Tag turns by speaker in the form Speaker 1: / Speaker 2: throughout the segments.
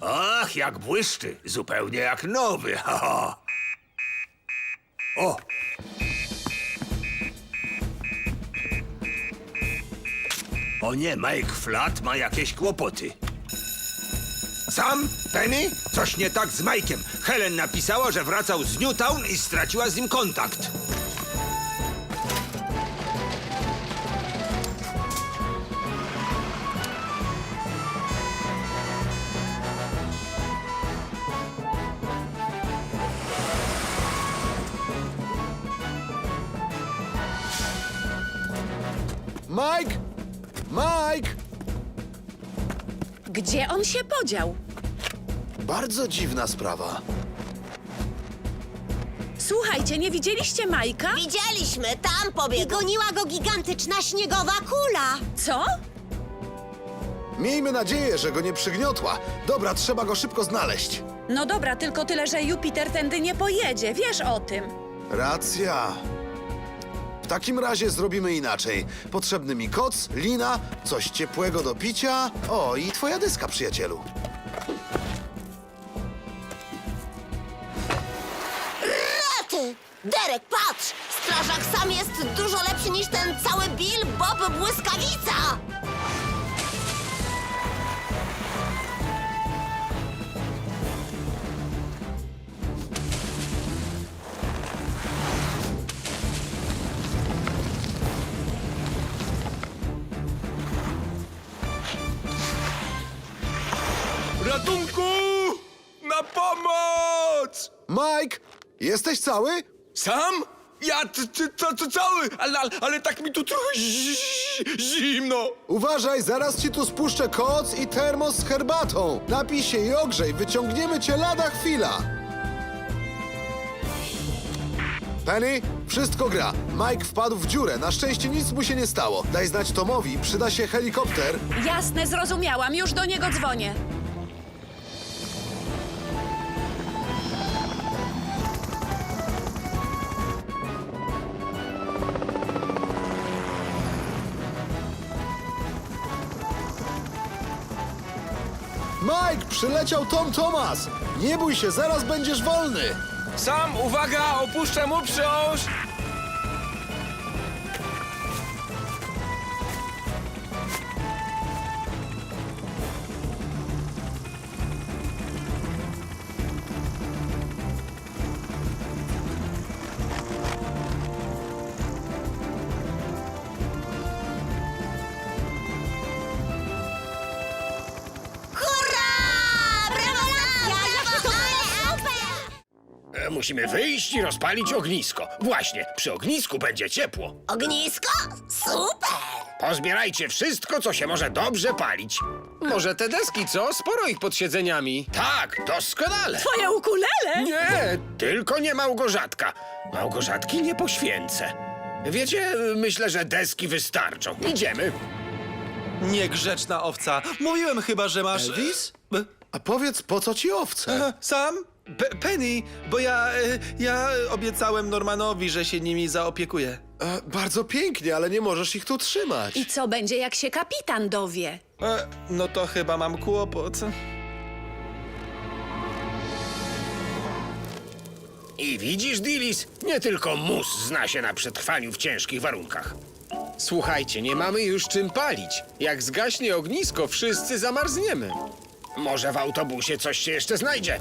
Speaker 1: Ach, jak błyszczy, zupełnie jak nowy, haha. O! O nie, Mike Flat ma jakieś kłopoty. Sam? Penny? Coś nie tak z Mike'iem. Helen napisała, że wracał z Newtown i straciła z nim kontakt.
Speaker 2: Bardzo dziwna sprawa.
Speaker 3: Słuchajcie, nie widzieliście Majka?
Speaker 4: Widzieliśmy, tam pobiegł. I goniła go gigantyczna śniegowa kula.
Speaker 3: Co?
Speaker 2: Miejmy nadzieję, że go nie przygniotła. Dobra, trzeba go szybko znaleźć.
Speaker 3: No dobra, tylko tyle, że Jupiter tędy nie pojedzie, wiesz o tym.
Speaker 2: Racja. Takim razie zrobimy inaczej. Potrzebny mi koc, lina, coś ciepłego do picia. O, i twoja dyska, przyjacielu.
Speaker 4: Rety! Derek, patrz! Strażak sam jest dużo lepszy niż ten cały Bill Bob Błyskawica!
Speaker 2: Mike, jesteś cały?
Speaker 1: Sam? Ja co cały, ale, ale, ale tak mi tu trochę zi- zimno.
Speaker 2: Uważaj, zaraz ci tu spuszczę koc i termos z herbatą. Napij się i ogrzej, wyciągniemy cię lada chwila. Penny, wszystko gra. Mike wpadł w dziurę, na szczęście nic mu się nie stało. Daj znać Tomowi, przyda się helikopter.
Speaker 3: Jasne, zrozumiałam, już do niego dzwonię.
Speaker 2: Przyleciał Tom Thomas. Nie bój się, zaraz będziesz wolny.
Speaker 1: Sam, uwaga, opuszczam uprząż.
Speaker 4: Hurra!
Speaker 1: Musimy wyjść i rozpalić ognisko. Właśnie, przy ognisku będzie ciepło.
Speaker 4: Ognisko? Super!
Speaker 1: Pozbierajcie wszystko, co się może dobrze palić.
Speaker 5: Może te deski, co? Sporo ich pod siedzeniami.
Speaker 1: Tak, doskonale.
Speaker 3: Twoje ukulele?
Speaker 1: Nie, tylko nie Małgorzatka. Małgorzatki nie poświęcę. Wiecie, myślę, że deski wystarczą. Idziemy.
Speaker 6: Niegrzeczna owca. Mówiłem chyba, że masz...
Speaker 2: Elvis? A powiedz, po co ci owce?
Speaker 6: Sam? Pe Penny, bo ja... e, Ja obiecałem Normanowi, że się nimi zaopiekuję.
Speaker 2: E, bardzo pięknie, ale nie możesz ich tu trzymać.
Speaker 3: I co będzie, jak się kapitan dowie?
Speaker 6: E, No to chyba mam kłopot.
Speaker 1: I widzisz, Dilis, nie tylko mus zna się na przetrwaniu w ciężkich warunkach.
Speaker 5: Słuchajcie, nie mamy już czym palić. Jak zgaśnie ognisko, wszyscy zamarzniemy.
Speaker 1: Może w autobusie coś się jeszcze znajdzie.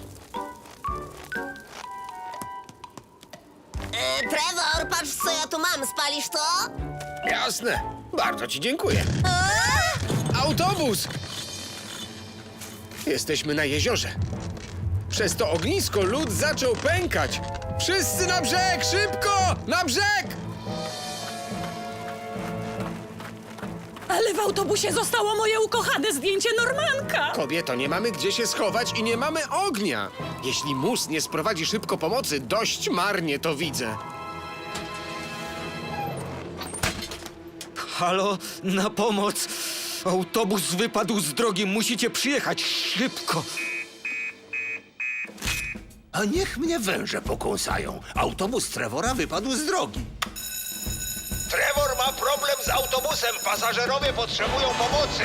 Speaker 4: Trevor, patrz co ja tu mam, spalisz to?
Speaker 1: Jasne. Bardzo ci dziękuję.
Speaker 5: Autobus! Jesteśmy na jeziorze. Przez to ognisko lód zaczął pękać. Wszyscy na brzeg! Szybko! Na brzeg!
Speaker 3: Ale w autobusie zostało moje ukochane zdjęcie Normanka.
Speaker 5: Kobieto, nie mamy gdzie się schować i nie mamy ognia. Jeśli mus nie sprowadzi szybko pomocy, dość marnie to widzę.
Speaker 7: Halo, na pomoc! Autobus wypadł z drogi, musicie przyjechać szybko!
Speaker 1: A niech mnie węże pokąsają. Autobus Trevora wypadł z drogi. Trevor ma problem z autobusem. Pasażerowie potrzebują pomocy.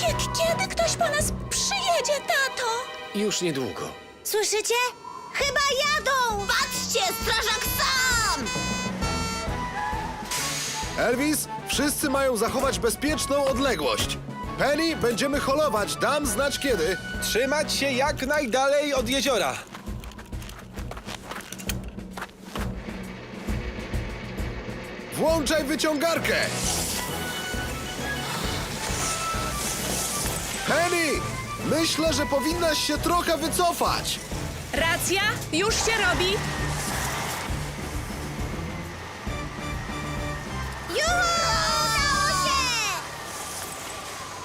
Speaker 3: Kiedy, kiedy ktoś po nas przyjedzie, tato?
Speaker 1: Już niedługo.
Speaker 4: Słyszycie? Chyba jadą! Patrzcie, strażak sam!
Speaker 8: Elvis, wszyscy mają zachować bezpieczną odległość. Penny, będziemy holować. Dam znać kiedy.
Speaker 7: Trzymać się jak najdalej od jeziora.
Speaker 8: Włączaj wyciągarkę! Penny! Myślę, że powinnaś się trochę wycofać.
Speaker 3: Racja, już się robi.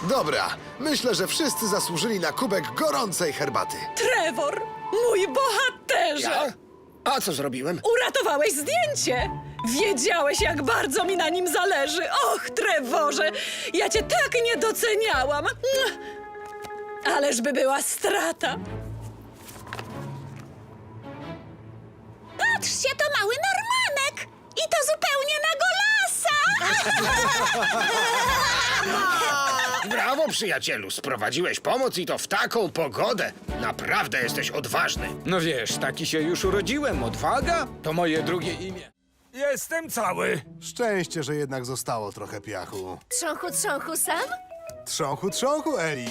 Speaker 8: Dobra, myślę, że wszyscy zasłużyli na kubek gorącej herbaty.
Speaker 3: Trevor, mój bohaterze!
Speaker 1: Ja? A co zrobiłem?
Speaker 3: Uratowałeś zdjęcie! Wiedziałeś, jak bardzo mi na nim zależy. Och, Trevorze, ja cię tak nie doceniałam. Mua. Ależ by była strata. Patrzcie, to mały Normanek! I to zupełnie na golasa!
Speaker 1: Brawo, przyjacielu! Sprowadziłeś pomoc i to w taką pogodę. Naprawdę jesteś odważny.
Speaker 5: No wiesz, taki się już urodziłem. Odwaga to moje drugie imię.
Speaker 9: Jestem cały.
Speaker 2: Szczęście, że jednak zostało trochę piachu.
Speaker 4: Trząchu, trząchu sam?
Speaker 2: Trząchu, trząchu, Eli.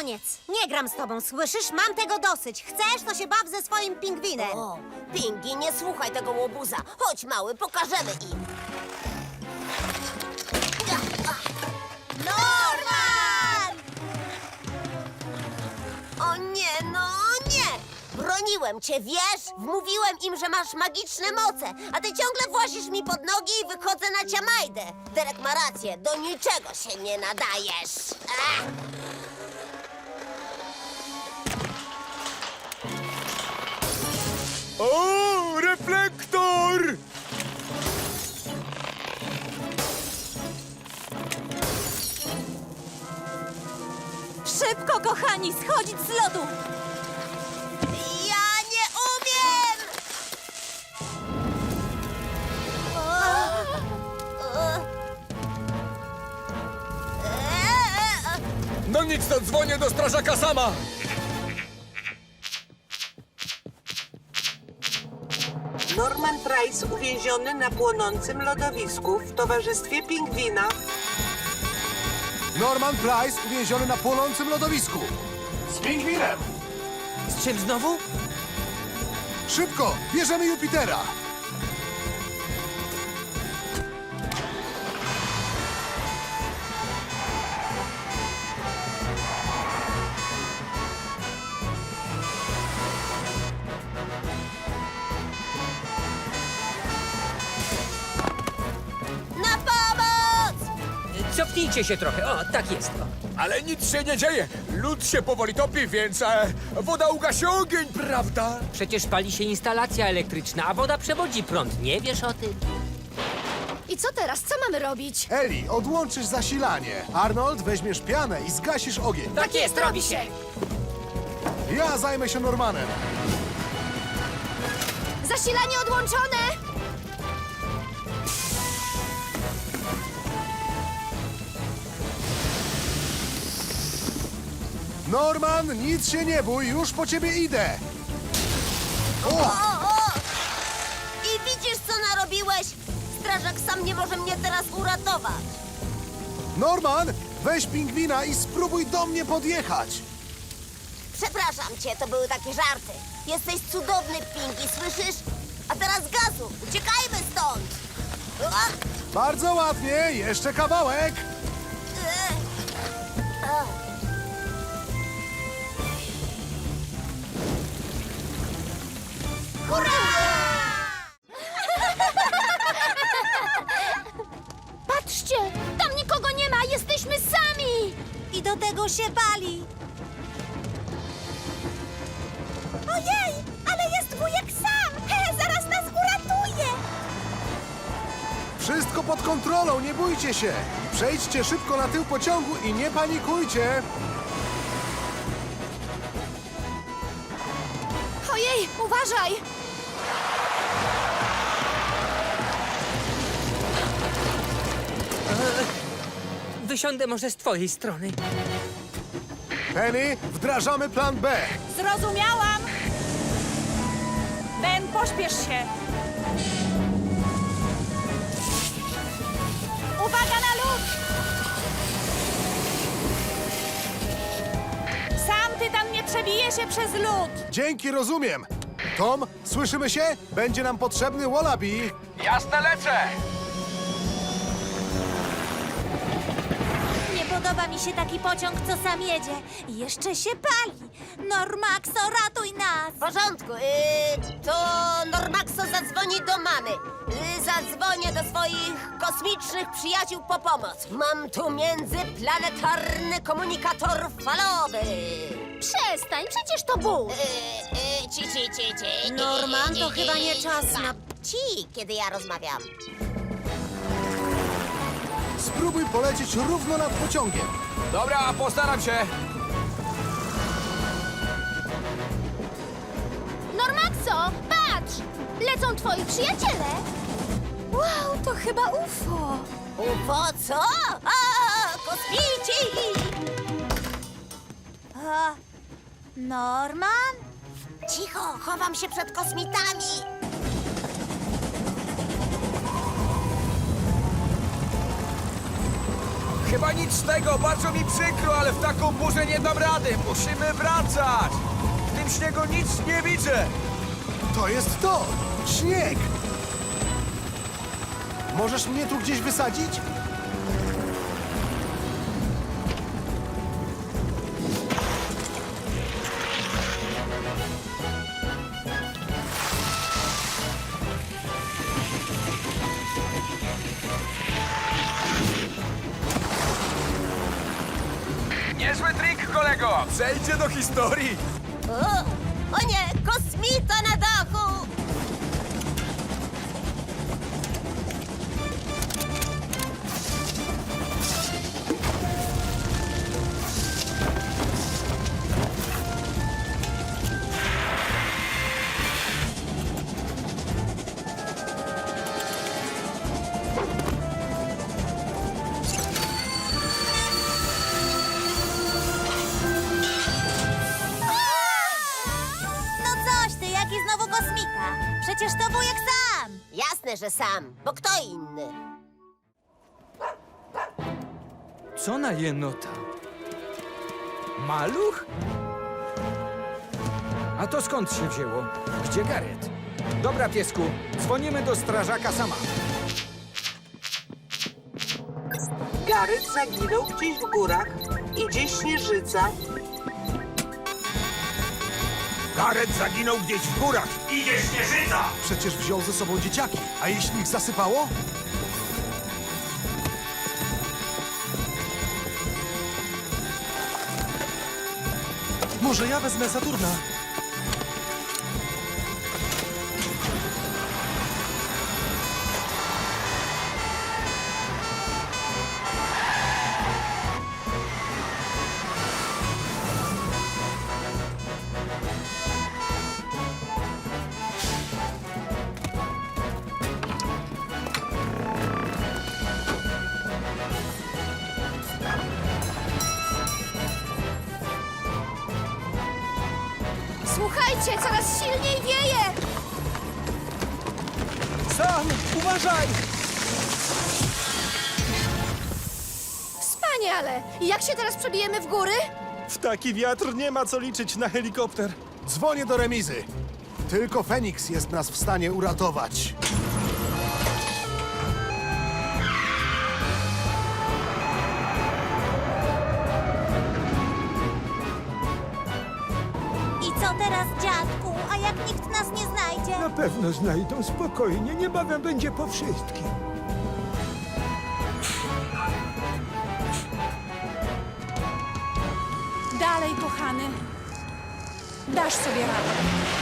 Speaker 10: Koniec. Nie gram z tobą, słyszysz? Mam tego dosyć. Chcesz, to się baw ze swoim pingwinem.
Speaker 4: O, Pingi, nie słuchaj tego łobuza. Chodź, mały, pokażemy im. Norman! O nie, no nie! Broniłem cię, wiesz? Wmówiłem im, że masz magiczne moce, a ty ciągle włazisz mi pod nogi i wychodzę na ciamajdę. Derek ma rację, do niczego się nie nadajesz.
Speaker 9: O, reflektor!
Speaker 3: Szybko, kochani, schodzić z lodu!
Speaker 4: Ja nie umiem!
Speaker 5: No nic, to dzwonię do strażaka sama.
Speaker 11: Uwięziony na płonącym lodowisku w towarzystwie pingwina.
Speaker 2: Norman Price uwięziony na płonącym lodowisku.
Speaker 8: Z pingwinem!
Speaker 5: Z czym znowu?
Speaker 2: Szybko, bierzemy Jupitera.
Speaker 12: Cofnijcie się trochę. O, tak jest.
Speaker 5: Ale nic się nie dzieje. Lód się powoli topi, więc e, woda ugasi ogień, prawda?
Speaker 12: Przecież pali się instalacja elektryczna, a woda przewodzi prąd. Nie wiesz o tym?
Speaker 10: I co teraz? Co mamy robić?
Speaker 2: Eli, odłączysz zasilanie. Arnold, weźmiesz pianę i zgasisz ogień.
Speaker 12: Tak jest, robi się.
Speaker 2: Ja zajmę się Normanem.
Speaker 10: Zasilanie odłączone!
Speaker 2: Norman, nic się nie bój, już po ciebie idę.
Speaker 4: O, o! I widzisz, co narobiłeś? Strażak sam nie może mnie teraz uratować.
Speaker 2: Norman, weź pingwina i spróbuj do mnie podjechać.
Speaker 4: Przepraszam cię, to były takie żarty. Jesteś cudowny, Pinki, słyszysz? A teraz gazu! Uciekajmy stąd! A,
Speaker 2: Bardzo ładnie, jeszcze kawałek.
Speaker 4: e, a.
Speaker 10: Patrzcie! Tam nikogo nie ma! Jesteśmy sami! I do tego się bali. Ojej! Ale jest wujek sam! He, zaraz nas uratuje!
Speaker 2: Wszystko pod kontrolą, nie bójcie się. Przejdźcie szybko na tył pociągu i nie panikujcie.
Speaker 10: Ojej, uważaj!
Speaker 12: Wysiądę może z twojej strony.
Speaker 2: Penny, wdrażamy plan B.
Speaker 3: Zrozumiałam! Ben, pośpiesz się! Uwaga na lód! Sam tytan nie przebije się przez lód!
Speaker 2: Dzięki, rozumiem. Tom, słyszymy się? Będzie nam potrzebny Wallaby.
Speaker 5: Jasne, lecę!
Speaker 10: Podoba mi się taki pociąg, co sam jedzie. I Jeszcze się pali. Normaxo, ratuj nas!
Speaker 4: W porządku, yy, to Normaxo zadzwoni do mamy. Yy, zadzwonię do swoich kosmicznych przyjaciół po pomoc. Mam tu międzyplanetarny komunikator falowy.
Speaker 10: Przestań, przecież to Bóg.
Speaker 4: Yy, yy, ci, ci, ci, ci.
Speaker 10: Norman, to chyba nie czas na-
Speaker 4: Ci, kiedy ja rozmawiam.
Speaker 2: Spróbuj polecieć równo nad pociągiem.
Speaker 5: Dobra, postaram się.
Speaker 10: Normaxo, patrz! Lecą twoi przyjaciele. Wow, to chyba UFO.
Speaker 4: UFO co? A, kosmici!
Speaker 10: A, Norman?
Speaker 4: Cicho, chowam się przed kosmitami.
Speaker 5: Chyba nic z tego, bardzo mi przykro, ale w taką burzę nie dam rady. Musimy wracać. W tym śniegu nic nie widzę.
Speaker 2: To jest to! Śnieg! Możesz mnie tu gdzieś wysadzić?
Speaker 5: Niezły trik, kolego. Przejdzie do historii.
Speaker 4: O, o nie, kosmita na Że sam, bo kto inny?
Speaker 5: Co na jenota? Maluch? A to skąd się wzięło? Gdzie Garet? Dobra, piesku, dzwonimy do strażaka sama.
Speaker 11: Garet zaginął gdzieś w górach. Idzie śnieżyca.
Speaker 1: Karet zaginął gdzieś w górach. Idzie śnieżyca!
Speaker 2: Przecież wziął ze sobą dzieciaki. A jeśli ich zasypało? Może ja wezmę Saturna?
Speaker 5: Sam, uważaj!
Speaker 10: Wspaniale. Jak się teraz przebijemy w góry?
Speaker 6: W taki wiatr nie ma co liczyć na helikopter.
Speaker 2: Dzwonię do remizy. Tylko Feniks jest nas w stanie uratować.
Speaker 5: Pewno znajdą spokojnie, niebawem będzie po wszystkim.
Speaker 3: Dalej, kochany. Dasz sobie radę.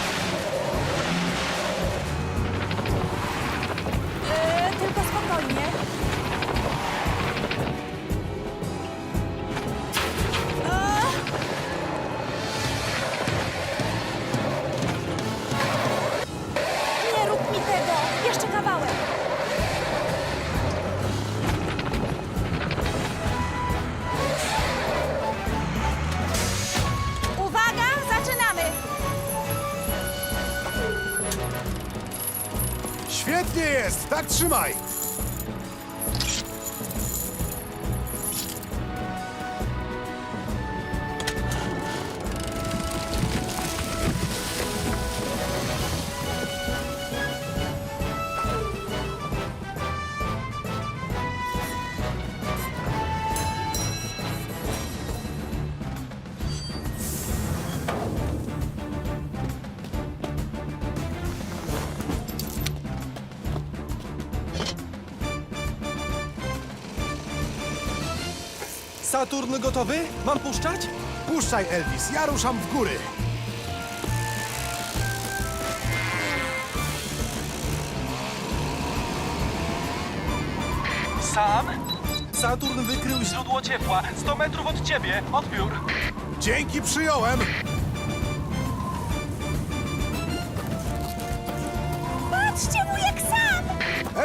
Speaker 13: Tak trzymaj!
Speaker 6: Saturn gotowy? Mam puszczać?
Speaker 13: Puszczaj, Elvis, ja ruszam w góry.
Speaker 6: Sam? Saturn wykrył źródło ciepła. 100 metrów od ciebie. Odbiór.
Speaker 13: Dzięki, przyjąłem!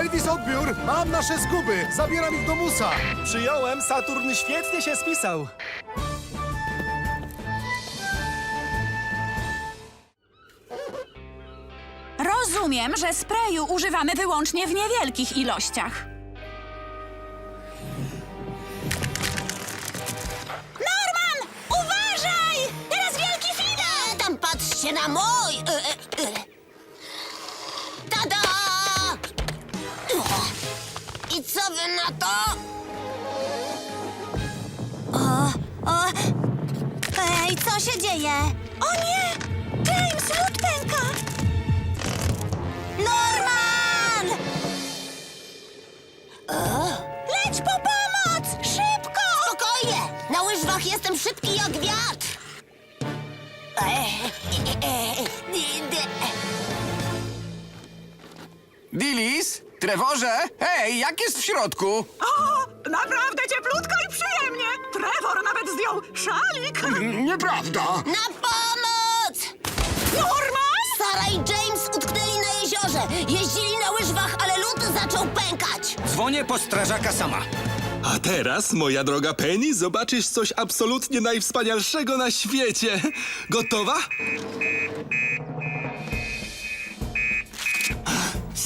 Speaker 13: Elvis, odbiór! Mam nasze zguby! Zabieram ich do musa!
Speaker 6: Przyjąłem. Saturn świetnie się spisał.
Speaker 3: Rozumiem, że sprayu używamy wyłącznie w niewielkich ilościach.
Speaker 4: I co wy na to?
Speaker 10: O, o... Ej, co się dzieje? O nie! James, lód pęka! Norman! Leć po pomoc! Szybko!
Speaker 4: Spokojnie! Na łyżwach jestem szybki jak wiatr! E, e, e, e, e.
Speaker 7: Dilis? Trevorze? Hej, jak jest w środku?
Speaker 3: O, naprawdę cieplutko i przyjemnie! Trevor nawet zdjął szalik!
Speaker 7: Nieprawda.
Speaker 4: Na pomoc!
Speaker 3: Norman!
Speaker 4: Sara i James utknęli na jeziorze. Jeździli na łyżwach, ale lód zaczął pękać.
Speaker 7: Dzwonię po strażaka sama.
Speaker 6: A teraz, moja droga Penny, zobaczysz coś absolutnie najwspanialszego na świecie. Gotowa?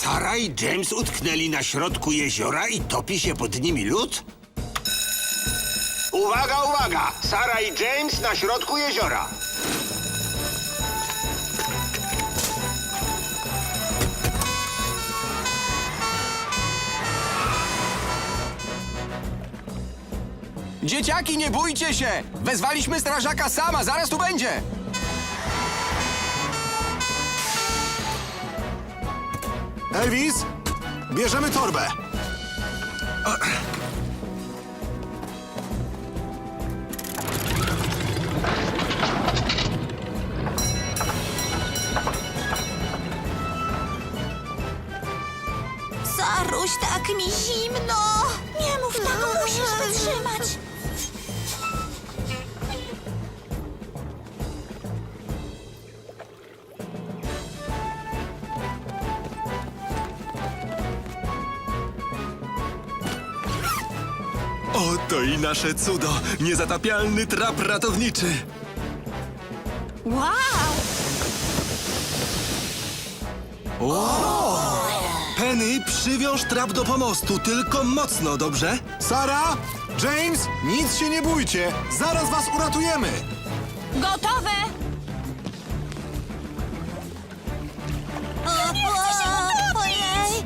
Speaker 1: Sara i James utknęli na środku jeziora i topi się pod nimi lód? Uwaga, uwaga! Sara i James na środku jeziora.
Speaker 7: Dzieciaki, nie bójcie się! Wezwaliśmy strażaka sama, zaraz tu będzie!
Speaker 2: Elvis, bierzemy torbę.
Speaker 6: I nasze cudo. Niezatapialny trap ratowniczy.
Speaker 3: Wow!
Speaker 6: Penny, przywiąż trap do pomostu, tylko mocno, dobrze?
Speaker 2: Sara, James, nic się nie bójcie. Zaraz was uratujemy.
Speaker 3: Gotowe!
Speaker 10: O, nie chcę się utopić!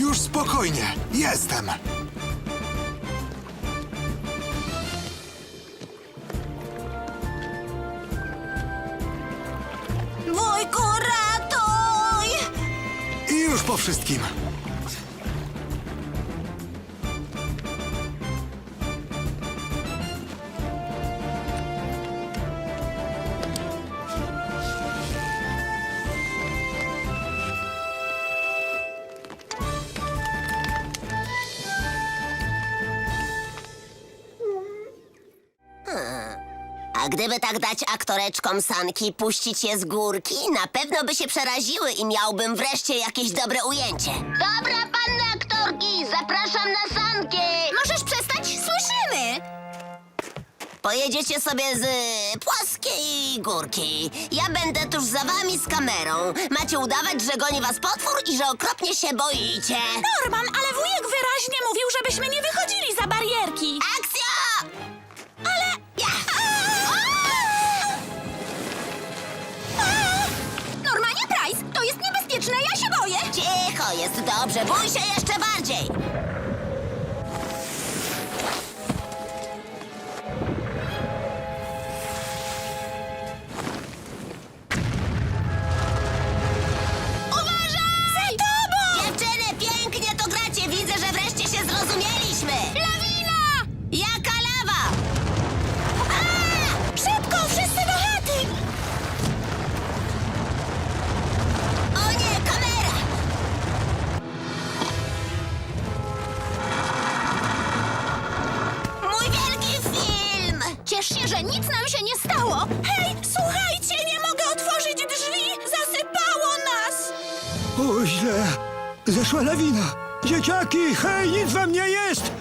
Speaker 2: Już spokojnie. Jestem. I
Speaker 4: A gdyby tak dać aktoreczkom sanki, puścić je z górki, na pewno by się przeraziły i miałbym wreszcie jakieś dobre ujęcie. Dobra, panny aktorki, zapraszam na sanki!
Speaker 10: Możesz przestać? Słyszymy!
Speaker 4: Pojedziecie sobie z y, płaskiej górki. Ja będę tuż za wami z kamerą. Macie udawać, że goni was potwór i że okropnie się boicie.
Speaker 10: Norman, ale wujek wyraźnie mówił, żebyśmy nie wychodzili za barierki. Jest
Speaker 4: dobrze. Bój się jeszcze bardziej. Że
Speaker 10: nic nam się nie stało. Hej, słuchajcie, nie mogę otworzyć drzwi. Zasypało nas.
Speaker 1: O, źle. Zeszła lawina. Dzieciaki, hej, nic wam nie jest.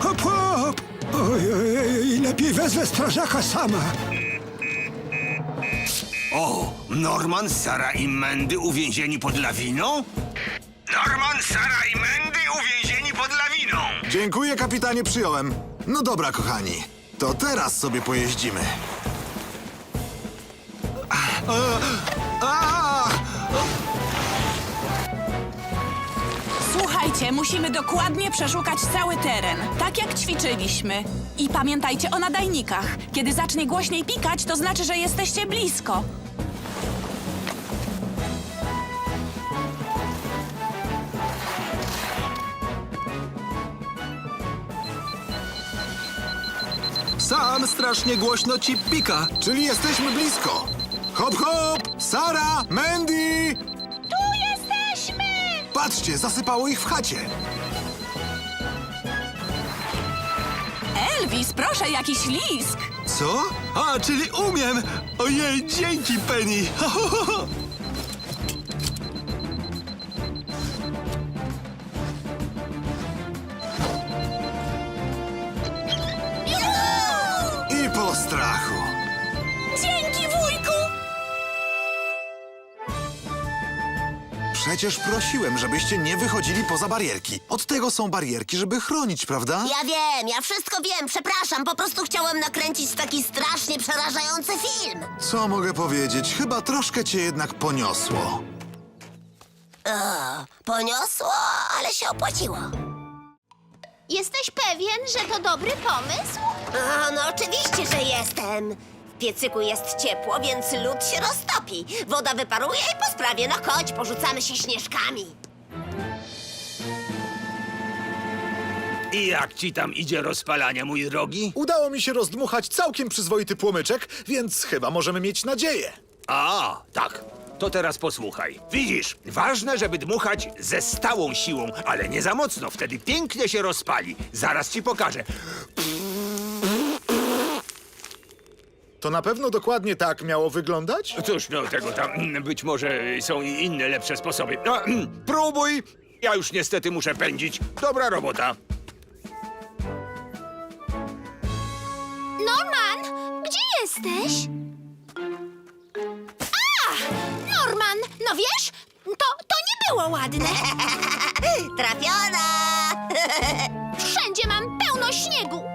Speaker 1: Hop, hop. Oj, oj, oj, lepiej wezmę strażaka sama. O, Norman, Sara i Mandy uwięzieni pod lawiną? Norman, Sara i Mandy uwięzieni pod lawiną.
Speaker 2: Dziękuję, kapitanie, przyjąłem. No dobra, kochani. To teraz sobie pojeździmy.
Speaker 3: Słuchajcie, musimy dokładnie przeszukać cały teren, tak jak ćwiczyliśmy. I pamiętajcie o nadajnikach. Kiedy zacznie głośniej pikać, to znaczy, że jesteście blisko.
Speaker 6: Strasznie głośno ci pika.
Speaker 2: Czyli jesteśmy blisko. Hop, hop! Sara! Mandy!
Speaker 10: Tu jesteśmy!
Speaker 2: Patrzcie, zasypało ich w chacie.
Speaker 3: Elvis, proszę, jakiś lisk.
Speaker 6: Co? A, czyli umiem! Ojej, dzięki, Penny!
Speaker 2: Przecież prosiłem, żebyście nie wychodzili poza barierki. Od tego są barierki, żeby chronić, prawda?
Speaker 4: Ja wiem, ja wszystko wiem, przepraszam. Po prostu chciałem nakręcić taki strasznie przerażający film.
Speaker 2: Co mogę powiedzieć? Chyba troszkę cię jednak poniosło.
Speaker 4: Poniosło, ale się opłaciło.
Speaker 10: Jesteś pewien, że to dobry pomysł?
Speaker 4: A, no oczywiście, że jestem. W piecyku jest ciepło, więc lód się roztopi. Woda wyparuje i po sprawie, no chodź, porzucamy się śnieżkami.
Speaker 1: I jak ci tam idzie rozpalanie, mój drogi?
Speaker 13: Udało mi się rozdmuchać całkiem przyzwoity płomyczek, więc chyba możemy mieć nadzieję.
Speaker 1: A, tak. To teraz posłuchaj. Widzisz, ważne, żeby dmuchać ze stałą siłą, ale nie za mocno, wtedy pięknie się rozpali. Zaraz ci pokażę.
Speaker 13: To na pewno dokładnie tak miało wyglądać?
Speaker 1: Cóż, no tego tam mm, być może są i inne lepsze sposoby. No, próbuj! Ja już niestety muszę pędzić. Dobra robota.
Speaker 10: Norman, gdzie jesteś? A! Norman, no wiesz, to, to nie było ładne.
Speaker 4: Trafiona!
Speaker 10: Wszędzie mam pełno śniegu.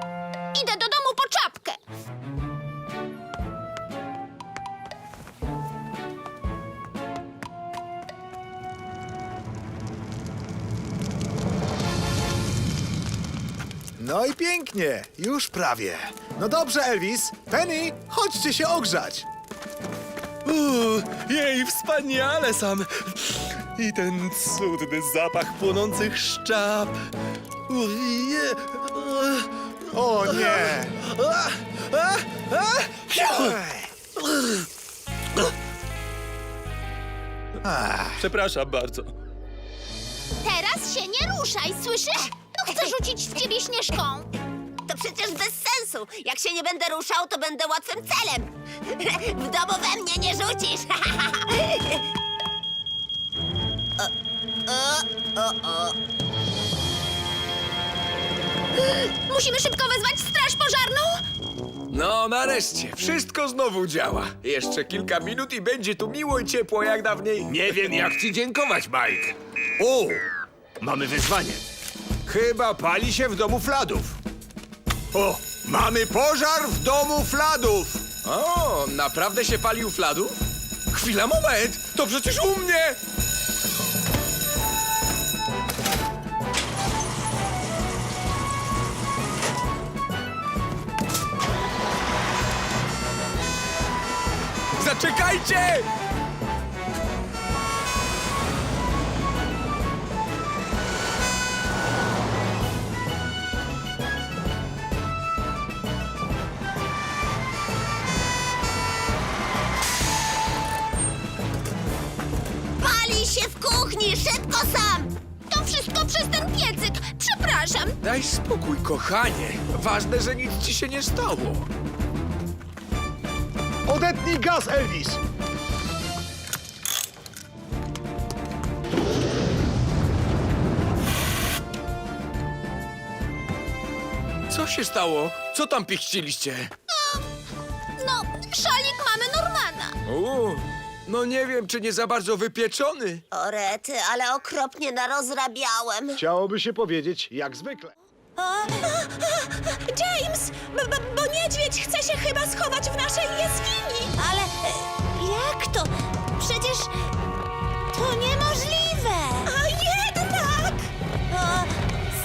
Speaker 13: No i pięknie, już prawie. No dobrze, Elvis. Penny, chodźcie się ogrzać.
Speaker 6: Uuu, jej, wspaniale sam! I ten cudny zapach płonących szczap. Uje,
Speaker 13: O nie!
Speaker 6: a, a, a, Przepraszam bardzo.
Speaker 10: Teraz się nie ruszaj, słyszysz? Rzucić w ciebie śnieżką.
Speaker 4: To przecież bez sensu. Jak się nie będę ruszał, to będę łatwym celem. W domu we mnie nie rzucisz. o, o, o, o.
Speaker 10: Musimy szybko wezwać straż pożarną.
Speaker 7: No, nareszcie, wszystko znowu działa. Jeszcze kilka minut i będzie tu miło i ciepło jak dawniej.
Speaker 1: Nie wiem, jak ci dziękować, Mike. O, mamy wyzwanie. Chyba pali się w domu Fladów. O, mamy pożar w domu Fladów.
Speaker 7: O, naprawdę się palił fladu? Chwila, moment! To przecież u mnie! Zaczekajcie!
Speaker 4: Kuchni, szybko sam!
Speaker 10: To wszystko przez ten piecyk. Przepraszam.
Speaker 7: Daj spokój, kochanie. Ważne, że nic ci się nie stało.
Speaker 13: Odetnij gaz, Elvis!
Speaker 7: Co się stało? Co tam pichciliście?
Speaker 10: No, szalik mamy Normana.
Speaker 7: Uuu, no nie wiem, czy nie za bardzo wypieczony.
Speaker 4: O rety, ale okropnie narozrabiałem.
Speaker 13: Chciałoby się powiedzieć, jak zwykle.
Speaker 3: James, bo, niedźwiedź chce się chyba schować w naszej jaskini.
Speaker 10: Ale e, jak to? Przecież to niemożliwe.
Speaker 3: A jednak!
Speaker 10: O,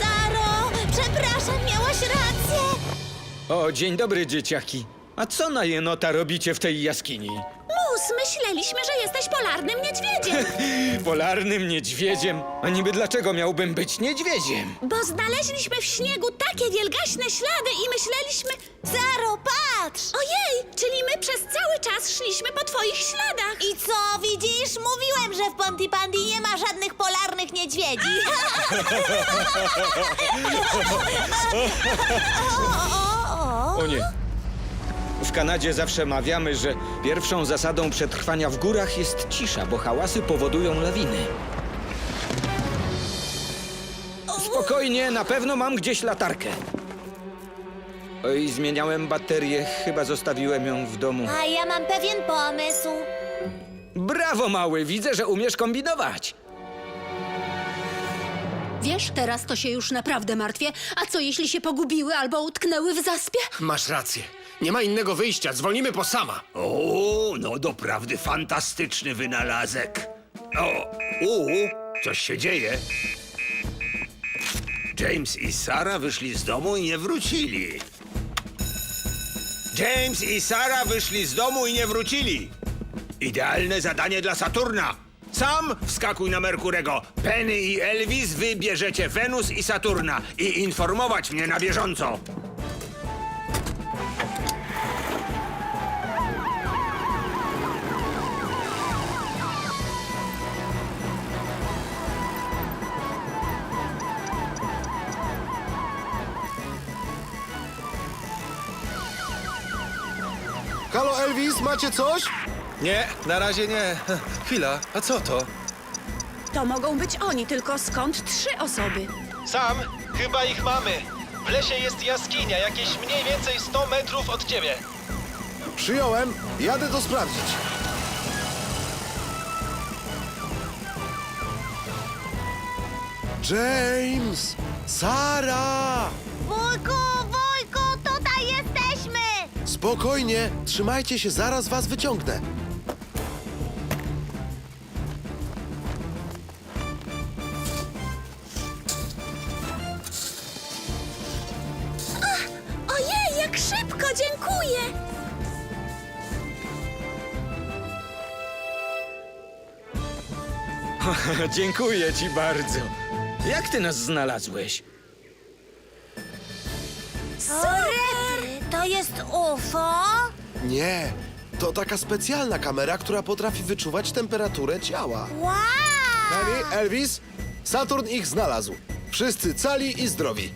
Speaker 10: Saro, przepraszam, miałaś rację.
Speaker 5: O, dzień dobry, dzieciaki. A co na jenota robicie w tej jaskini?
Speaker 3: Myśleliśmy, że jesteś polarnym niedźwiedziem.
Speaker 5: Polarnym niedźwiedziem? A niby dlaczego miałbym być niedźwiedziem?
Speaker 3: Bo znaleźliśmy w śniegu takie wielgaśne ślady i myśleliśmy...
Speaker 10: Saro, patrz!
Speaker 3: Ojej, czyli my przez cały czas szliśmy po twoich śladach.
Speaker 10: I co, widzisz? Mówiłem, że w Pontypandy nie ma żadnych polarnych niedźwiedzi.
Speaker 5: O nie. W Kanadzie zawsze mawiamy, że pierwszą zasadą przetrwania w górach jest cisza, bo hałasy powodują lawiny. Spokojnie, na pewno mam gdzieś latarkę. Oj, zmieniałem baterię, chyba zostawiłem ją w domu.
Speaker 10: A ja mam pewien pomysł.
Speaker 5: Brawo, mały, widzę, że umiesz kombinować.
Speaker 3: Wiesz, teraz to się już naprawdę martwię. A co jeśli się pogubiły albo utknęły w zaspie?
Speaker 13: Masz rację. Nie ma innego wyjścia. Dzwonimy po sama.
Speaker 1: O, no doprawdy fantastyczny wynalazek. O, u, coś się dzieje. James i Sara wyszli z domu i nie wrócili. James i Sara wyszli z domu i nie wrócili. Idealne zadanie dla Saturna. Sam wskakuj na Merkurego. Penny i Elvis wybierzecie Wenus i Saturna i informować mnie na bieżąco.
Speaker 2: Macie coś?
Speaker 13: Nie, na razie nie. Chwila, a co to?
Speaker 3: To mogą być oni, tylko skąd trzy osoby?
Speaker 14: Sam, chyba ich mamy. W lesie jest jaskinia, jakieś mniej więcej 100 metrów od ciebie.
Speaker 2: Przyjąłem. Jadę to sprawdzić. James! Sara!
Speaker 10: Wujku!
Speaker 2: Spokojnie, trzymajcie się, zaraz was wyciągnę.
Speaker 3: Ojej, jak szybko, dziękuję!
Speaker 5: Dziękuję ci bardzo. Jak ty nas znalazłeś?
Speaker 10: To jest UFO?
Speaker 2: Nie, to taka specjalna kamera, która potrafi wyczuwać temperaturę ciała.
Speaker 10: Wow!
Speaker 2: Penny, Elvis, Saturn ich znalazł. Wszyscy cali i zdrowi.